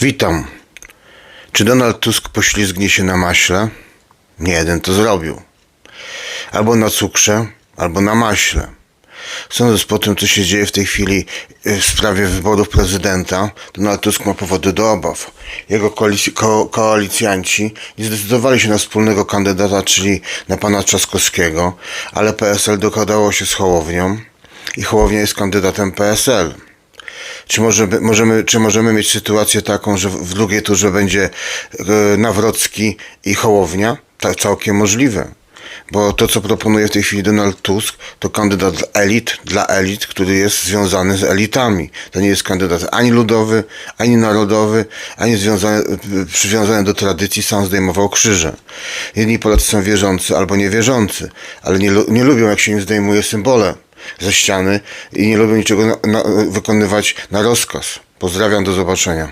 Witam. Czy Donald Tusk poślizgnie się na maśle? Nie jeden to zrobił. Albo na cukrze, albo na maśle. Sądząc po tym, co się dzieje w tej chwili y, w sprawie wyborów prezydenta, Donald Tusk ma powody do obaw. Jego koalic- ko- koalicjanci nie zdecydowali się na wspólnego kandydata, czyli na pana Trzaskowskiego, ale PSL dogadało się z Hołownią i Hołownia jest kandydatem PSL. Czy możemy, możemy, czy możemy mieć sytuację taką, że w drugiej turze będzie e, Nawrocki i Hołownia? Tak, całkiem możliwe. Bo to, co proponuje w tej chwili Donald Tusk, to kandydat elit, dla elit, który jest związany z elitami. To nie jest kandydat ani ludowy, ani narodowy, ani związany, przywiązany do tradycji, sam zdejmował krzyże. Jedni Polacy są wierzący albo niewierzący, ale nie, nie lubią, jak się im zdejmuje symbole ze ściany i nie lubią niczego na, na, wykonywać na rozkaz. Pozdrawiam, do zobaczenia.